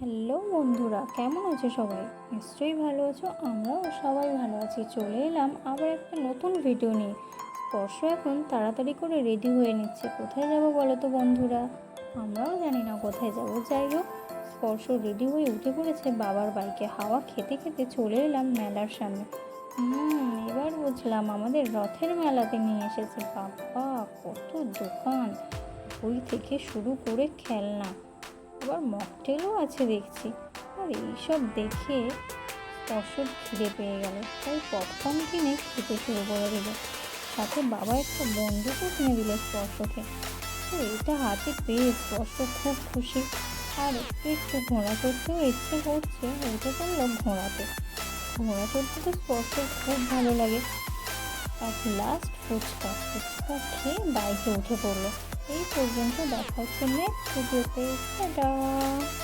Hello বন্ধুরা, কেমন আছো সবাই? নিশ্চয়ই ভালো আছো, আমরাও সবাই ভালো আছি। চলে এলাম আবার একটা নতুন ভিডিও নিয়ে। স্পর্শ এখন তাড়াতাড়ি করে রেডি হয়ে নিচ্ছে। কোথায় যাব বলো তো বন্ধুরা? আমরাও জানি না কোথায় যাব। যাই হোক, স্পর্শ রেডি হয়ে উঠে পড়েছে বাবার বাইকে। হাওয়া খেতে খেতে চলে এলাম মেলার সামনে। হুম, এবার বুঝলাম আমাদের রথের মেলাতে নিয়ে এসেছে। বাবা, কত দোকান। বই থেকে শুরু করে খেলনা। আবার মকটেলও আছে দেখছি। আর এইসব দেখে স্পর্শর খিদে পেয়ে গেল। তাই পপকর্ন কিনে খেতে শুরু করে দিল। সাথে বাবা একটা বন্দুকও কিনে দিল স্পর্শকে। এটা হাতে পেয়ে স্পর্শ খুব খুশি। আর একটু একটু ঘোড়া চড়তেও ইচ্ছে করছে, উঠে পড়ল ঘোড়াতে। ঘোড়া করতে তো স্পর্শ খুব ভালো লাগে। আর লাস্ট ফুচকা। ফুচকা খেয়ে বাইকে উঠে পড়ল। এই পর্যন্ত দেখার জন্যে ভিডিওতে